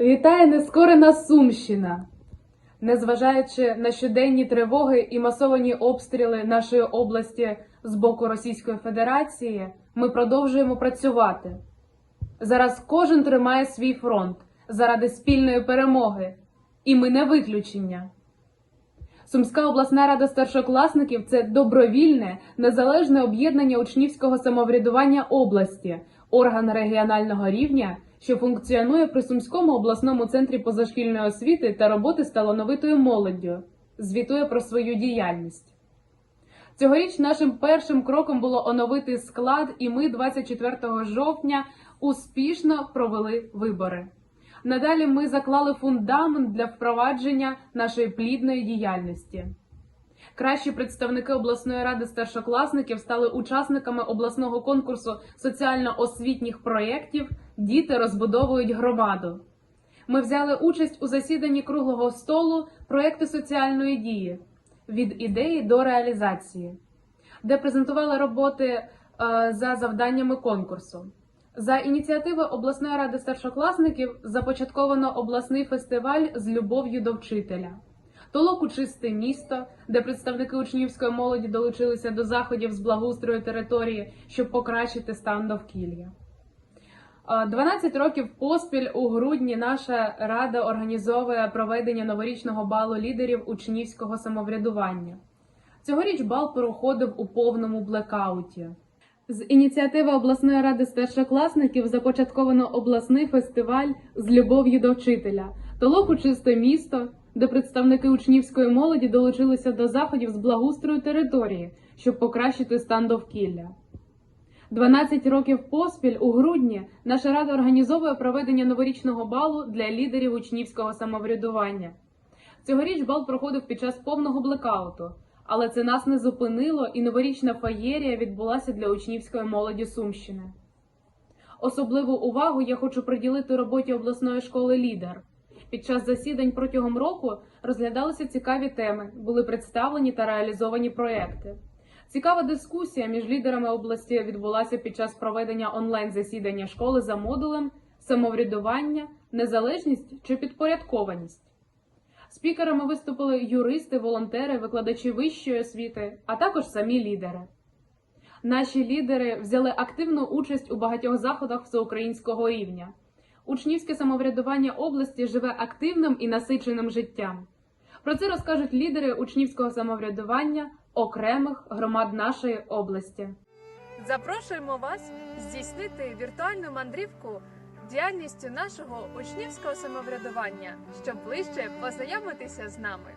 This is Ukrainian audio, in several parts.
Вітає нескорена Сумщина! Незважаючи на щоденні тривоги і масовані обстріли нашої області з боку Російської Федерації, ми продовжуємо працювати. Зараз кожен тримає свій фронт заради спільної перемоги, і ми не виключення. Сумська обласна рада старшокласників це добровільне, незалежне об'єднання учнівського самоврядування області, орган регіонального рівня, що функціонує при Сумському обласному центрі позашкільної освіти та роботи з талановитою молоддю, звітує про свою діяльність. Цьогоріч нашим першим кроком було оновити склад, і ми 24 жовтня успішно провели вибори. Надалі ми заклали фундамент для впровадження нашої плідної діяльності. Кращі представники обласної ради старшокласників стали учасниками обласного конкурсу соціально-освітніх проєктів Діти розбудовують громаду. Ми взяли участь у засіданні круглого столу проєкту соціальної дії від ідеї до реалізації, де презентували роботи е, за завданнями конкурсу. За ініціативи обласної ради старшокласників започатковано обласний фестиваль з любов'ю до вчителя. Толоку чисте місто, де представники учнівської молоді долучилися до заходів з благоустрою території, щоб покращити стан довкілля. Е, 12 років поспіль у грудні наша рада організовує проведення новорічного балу лідерів учнівського самоврядування. Цьогоріч бал проходив у повному блекауті. З ініціативи обласної ради старшокласників започатковано обласний фестиваль з любов'ю до вчителя, толоку чисте місто, де представники учнівської молоді долучилися до заходів з благоустрою території, щоб покращити стан довкілля. 12 років поспіль у грудні наша рада організовує проведення новорічного балу для лідерів учнівського самоврядування. Цьогоріч бал проходив під час повного блекауту, але це нас не зупинило, і новорічна феєрія відбулася для учнівської молоді Сумщини. Особливу увагу я хочу приділити роботі обласної школи Лідер. Під час засідань протягом року розглядалися цікаві теми, були представлені та реалізовані проекти. Цікава дискусія між лідерами області відбулася під час проведення онлайн-засідання школи за модулем самоврядування, незалежність чи підпорядкованість. Спікерами виступили юристи, волонтери, викладачі вищої освіти, а також самі лідери. Наші лідери взяли активну участь у багатьох заходах всеукраїнського рівня. Учнівське самоврядування області живе активним і насиченим життям. Про це розкажуть лідери учнівського самоврядування окремих громад нашої області. Запрошуємо вас здійснити віртуальну мандрівку діяльністю нашого учнівського самоврядування, щоб ближче познайомитися з нами.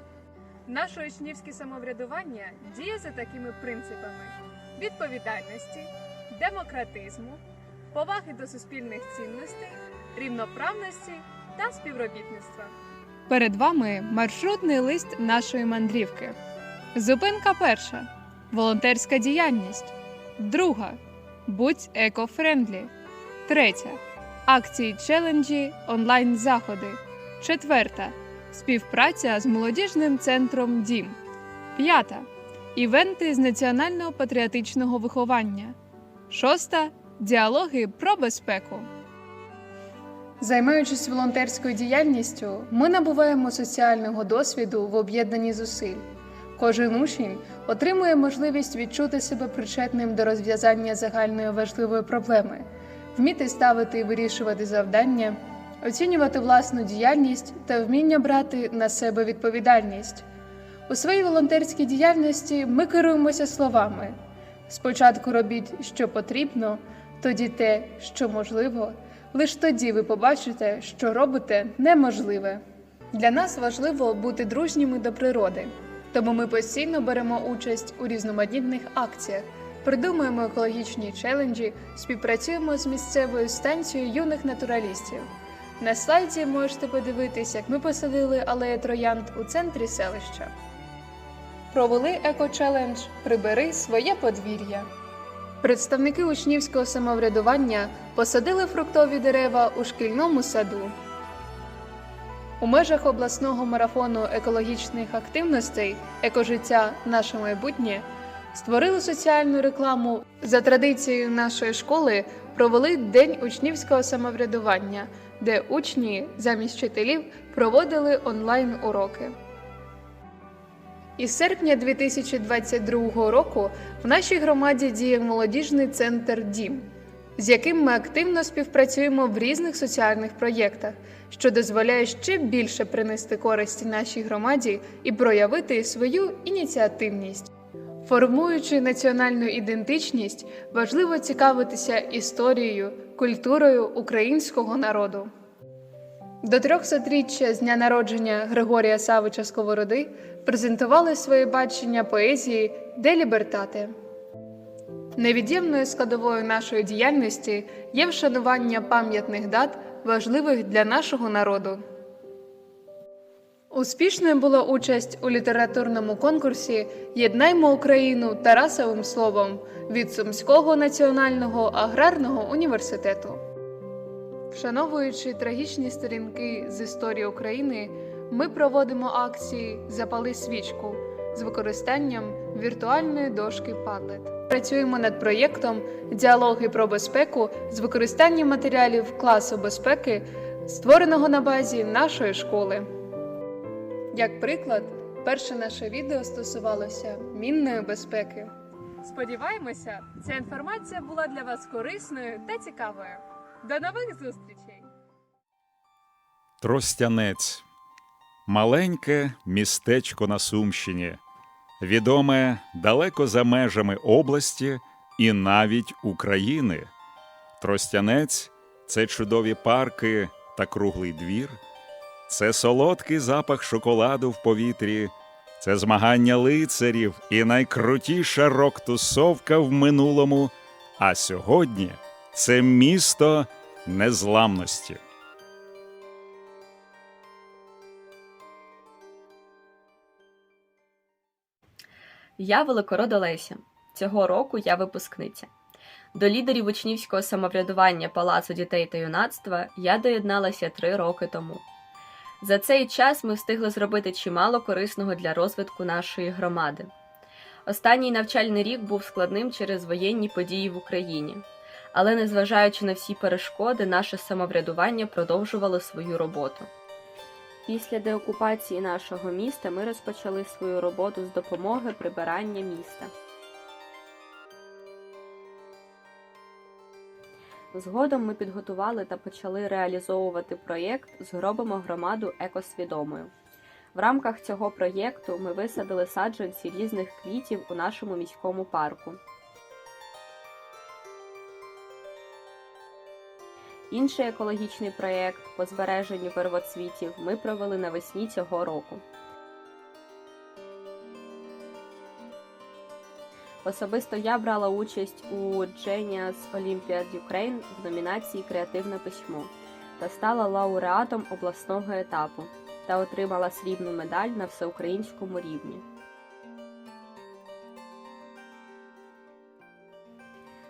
Наше учнівське самоврядування діє за такими принципами: відповідальності, демократизму, поваги до суспільних цінностей, рівноправності та співробітництва. Перед вами маршрутний лист нашої мандрівки. Зупинка перша волонтерська діяльність. Друга будь екофрендлі. Третя акції челенджі, онлайн заходи. Четверта співпраця з молодіжним центром Дім. П'ята івенти з національного патріотичного виховання. Шоста діалоги про безпеку. Займаючись волонтерською діяльністю, ми набуваємо соціального досвіду в об'єднанні зусиль. Кожен учень отримує можливість відчути себе причетним до розв'язання загальної важливої проблеми, вміти ставити і вирішувати завдання, оцінювати власну діяльність та вміння брати на себе відповідальність. У своїй волонтерській діяльності ми керуємося словами: спочатку робіть, що потрібно, тоді те, що можливо. Лиш тоді ви побачите, що робите неможливе. Для нас важливо бути дружніми до природи, тому ми постійно беремо участь у різноманітних акціях, придумуємо екологічні челенджі, співпрацюємо з місцевою станцією юних натуралістів. На слайді можете подивитись, як ми посадили алеї троянд у центрі селища. Провели еко-челендж Прибери своє подвір'я. Представники учнівського самоврядування посадили фруктові дерева у шкільному саду. У межах обласного марафону екологічних активностей Екожиття наше майбутнє створили соціальну рекламу. За традицією нашої школи провели День учнівського самоврядування де учні замість вчителів проводили онлайн уроки. Із серпня 2022 року в нашій громаді діє молодіжний центр Дім, з яким ми активно співпрацюємо в різних соціальних проєктах, що дозволяє ще більше принести користі нашій громаді і проявити свою ініціативність. Формуючи національну ідентичність, важливо цікавитися історією, культурою українського народу. До 300-річчя з дня народження Григорія Савича Сковороди презентували своє бачення поезії Де лібертати. Невід'ємною складовою нашої діяльності є вшанування пам'ятних дат, важливих для нашого народу. Успішною була участь у літературному конкурсі Єднаймо Україну Тарасовим словом від Сумського національного аграрного університету. Вшановуючи трагічні сторінки з історії України, ми проводимо акції Запали свічку з використанням віртуальної дошки Padlet. Працюємо над проєктом Діалоги про безпеку з використанням матеріалів класу безпеки, створеного на базі нашої школи. Як приклад, перше наше відео стосувалося мінної безпеки. Сподіваємося, ця інформація була для вас корисною та цікавою. До нових зустрічей! Тростянець маленьке містечко на Сумщині, відоме далеко за межами області і навіть України. Тростянець це чудові парки та круглий двір, це солодкий запах шоколаду в повітрі, це змагання лицарів і найкрутіша рок-тусовка в минулому. А сьогодні це місто незламності. Я Великорода Леся. Цього року я випускниця. До лідерів учнівського самоврядування Палацу дітей та юнацтва я доєдналася три роки тому. За цей час ми встигли зробити чимало корисного для розвитку нашої громади. Останній навчальний рік був складним через воєнні події в Україні, але незважаючи на всі перешкоди, наше самоврядування продовжувало свою роботу. Після деокупації нашого міста ми розпочали свою роботу з допомоги прибирання міста. Згодом ми підготували та почали реалізовувати проєкт Зробимо громаду екосвідомою. В рамках цього проєкту ми висадили саджанці різних квітів у нашому міському парку. Інший екологічний проєкт по збереженню первоцвітів ми провели навесні цього року. Особисто я брала участь у Genius Olympiad Ukraine в номінації Креативне письмо та стала лауреатом обласного етапу та отримала срібну медаль на всеукраїнському рівні.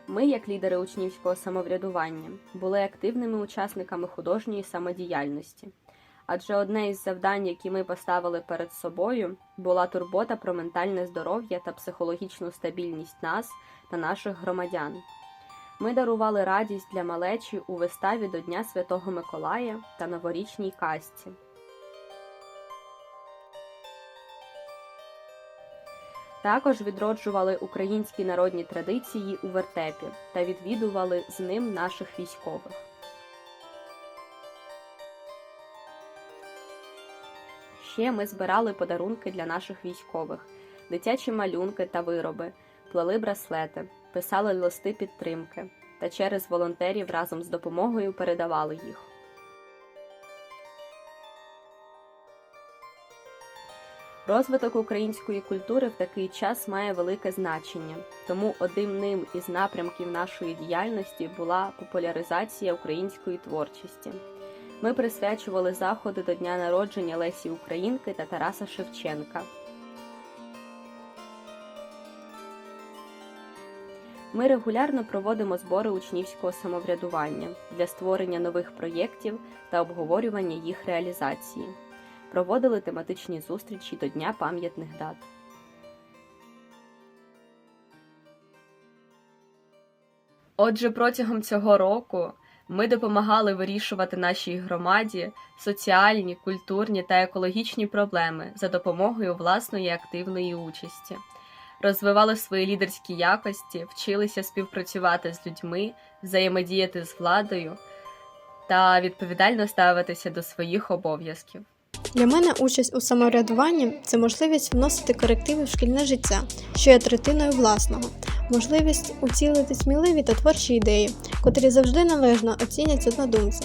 Ми, як лідери учнівського самоврядування, були активними учасниками художньої самодіяльності. Адже одне із завдань, які ми поставили перед собою, була турбота про ментальне здоров'я та психологічну стабільність нас та наших громадян. Ми дарували радість для малечі у виставі до Дня Святого Миколая та новорічній казці. Також відроджували українські народні традиції у вертепі та відвідували з ним наших військових. Ще ми збирали подарунки для наших військових, дитячі малюнки та вироби, плели браслети, писали листи підтримки та через волонтерів разом з допомогою передавали їх. Розвиток української культури в такий час має велике значення, тому одним із напрямків нашої діяльності була популяризація української творчості. Ми присвячували заходи до дня народження Лесі Українки та Тараса Шевченка. Ми регулярно проводимо збори учнівського самоврядування для створення нових проєктів та обговорювання їх реалізації. Проводили тематичні зустрічі до Дня пам'ятних дат. Отже, протягом цього року Ми допомагали вирішувати нашій громаді соціальні, культурні та екологічні проблеми за допомогою власної активної участі, розвивали свої лідерські якості, вчилися співпрацювати з людьми, взаємодіяти з владою та відповідально ставитися до своїх обов'язків. Для мене участь у самоврядуванні це можливість вносити корективи в шкільне життя, що є третиною власного, можливість уцілити сміливі та творчі ідеї, котрі завжди належно оцінять однодумці.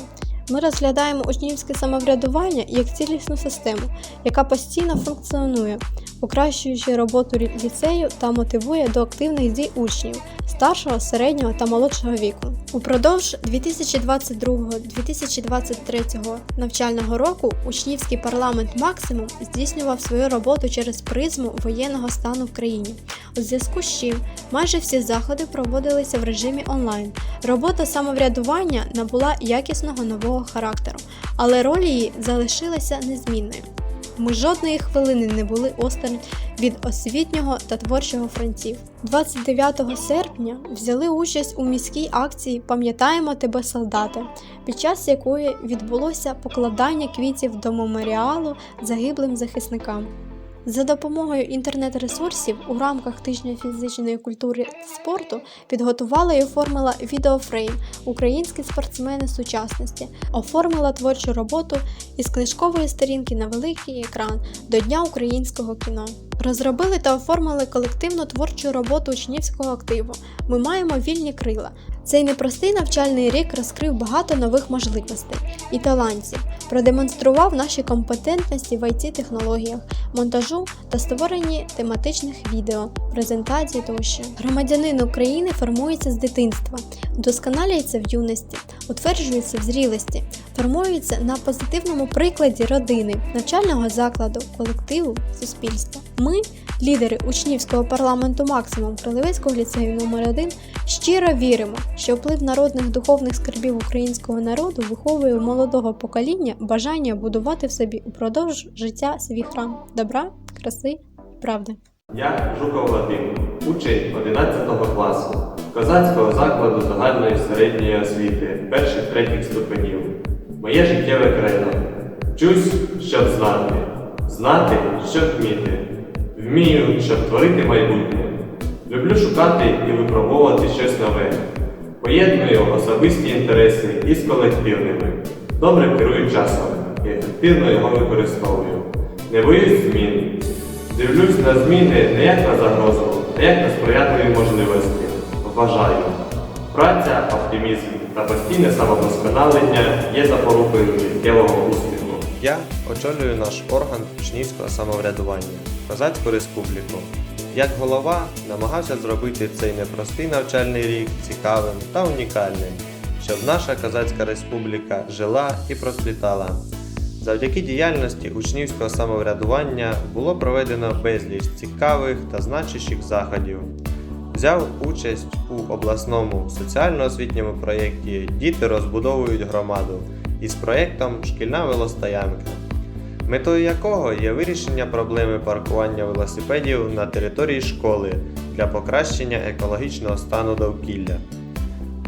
Ми розглядаємо учнівське самоврядування як цілісну систему, яка постійно функціонує, покращуючи роботу ліцею та мотивує до активних дій учнів старшого, середнього та молодшого віку. Упродовж 2022-2023 навчального року учнівський парламент Максимум здійснював свою роботу через призму воєнного стану в країні. У зв'язку з чим майже всі заходи проводилися в режимі онлайн. Робота самоврядування набула якісного нового характеру, але роль її залишилася незмінною. Ми жодної хвилини не були осторонь від освітнього та творчого фронтів. 29 серпня взяли участь у міській акції Пам'ятаємо тебе, солдати, під час якої відбулося покладання квітів до меморіалу загиблим захисникам. За допомогою інтернет-ресурсів у рамках тижня фізичної культури та спорту підготувала і оформила відеофрейм Українські спортсмени сучасності, оформила творчу роботу із книжкової сторінки на великий екран до Дня українського кіно. Розробили та оформили колективну творчу роботу учнівського активу. Ми маємо вільні крила. Цей непростий навчальний рік розкрив багато нових можливостей і талантів, продемонстрував наші компетентності в it технологіях монтажу та створенні тематичних відео, презентацій тощо. Громадянин України формується з дитинства, вдосконалюється в юності, утверджується в зрілості, формується на позитивному прикладі родини, навчального закладу, колективу, суспільства. Ми, лідери учнівського парламенту Максимум Кролевецького ліцею номер 1 щиро віримо, що вплив народних духовних скарбів українського народу виховує у молодого покоління бажання будувати в собі упродовж життя свій храм добра, краси, і правди. Я Жуков Вадим, учень 11 класу козацького закладу загальної середньої освіти перших третіх ступенів. Моє життєве кредо. Вчусь, щоб знати, знати, щоб вміти. Вмію, щоб творити майбутнє. Люблю шукати і випробовувати щось нове. Поєдную особисті інтереси із колективними. Добре керую часом і ефективно його використовую. Не боюсь змін. Дивлюсь на зміни не як на загрозу, а як на сприятливі можливості. Вважаю. Праця, оптимізм та постійне самовдосконалення є запорукою життєвого успіху. Я очолюю наш орган учнівського самоврядування Козацьку республіку. Як голова намагався зробити цей непростий навчальний рік цікавим та унікальним, щоб наша Козацька республіка жила і процвітала. Завдяки діяльності учнівського самоврядування було проведено безліч цікавих та значущих заходів. Взяв участь у обласному соціально-освітньому проєкті Діти розбудовують громаду із проєктом Шкільна велостоянка, метою якого є вирішення проблеми паркування велосипедів на території школи для покращення екологічного стану довкілля.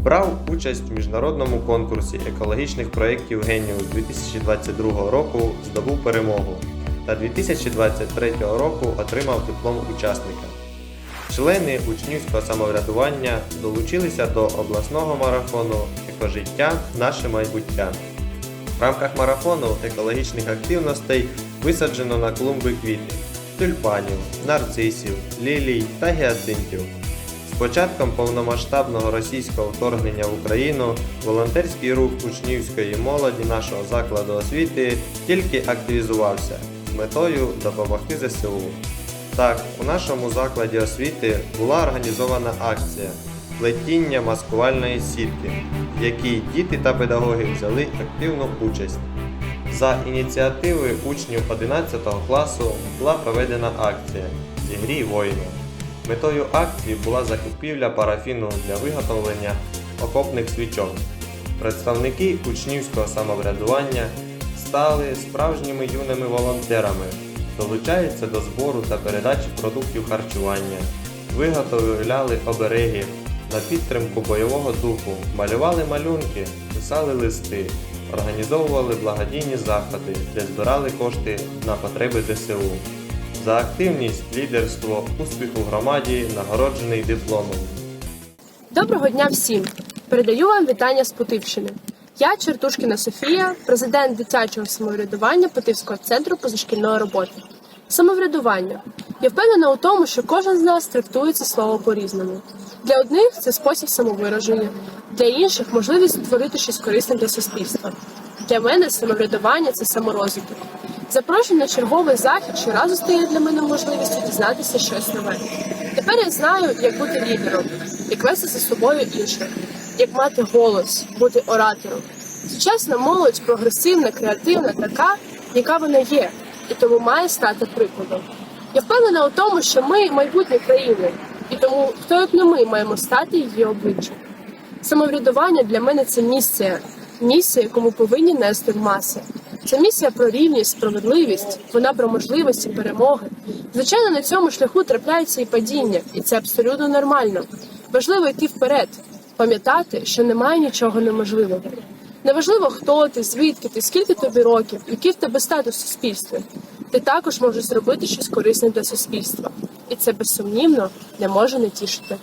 Брав участь в міжнародному конкурсі екологічних проєктів Геніус 2022 року, здобув перемогу та 2023 року отримав диплом учасника. Члени учнівського самоврядування долучилися до обласного марафону Екожиття наше майбуття. В рамках марафону екологічних активностей висаджено на клумби квіти тюльпанів, нарцисів, лілій та гіацинтів. З початком повномасштабного російського вторгнення в Україну волонтерський рух учнівської молоді нашого закладу освіти тільки активізувався з метою допомогти ЗСУ. Так, у нашому закладі освіти була організована акція плетіння маскувальної сітки, в якій діти та педагоги взяли активну участь. За ініціативи учнів 11 класу була проведена акція Зігрій воїна. Метою акції була закупівля парафіну для виготовлення окопних свічок. Представники учнівського самоврядування стали справжніми юними волонтерами, долучаються до збору та передачі продуктів харчування, виготовляли обереги на підтримку бойового духу, малювали малюнки, писали листи, організовували благодійні заходи, де збирали кошти на потреби ЗСУ. За активність, лідерство, успіх у громаді нагороджений дипломом. Доброго дня всім! Передаю вам вітання з Путивщини. Я Чертушкіна Софія, президент дитячого самоврядування Путивського центру позашкільної роботи. Самоврядування. Я впевнена у тому, що кожен з нас трактує це слово по-різному. Для одних це спосіб самовираження, для інших можливість створити щось корисне для суспільства. Для мене самоврядування це саморозвиток. Запрошення на черговий захід щоразу стає для мене можливістю дізнатися щось нове. Тепер я знаю, як бути лідером, як вести за собою інших, як мати голос, бути оратором. Сучасна молодь прогресивна, креативна, така, яка вона є, і тому має стати прикладом. Я впевнена у тому, що ми майбутнє країни, і тому хто як не ми маємо стати її обличчям. Самоврядування для мене це місія, місія, яку ми повинні нести в маси. Це місія про рівність, справедливість, вона про можливості перемоги. Звичайно, на цьому шляху трапляються і падіння, і це абсолютно нормально. Важливо йти вперед, пам'ятати, що немає нічого неможливого. Неважливо, хто ти, звідки ти, скільки тобі років, який в тебе статус в суспільстві. Ти також можеш зробити щось корисне для суспільства, і це безсумнівно не може не тішити.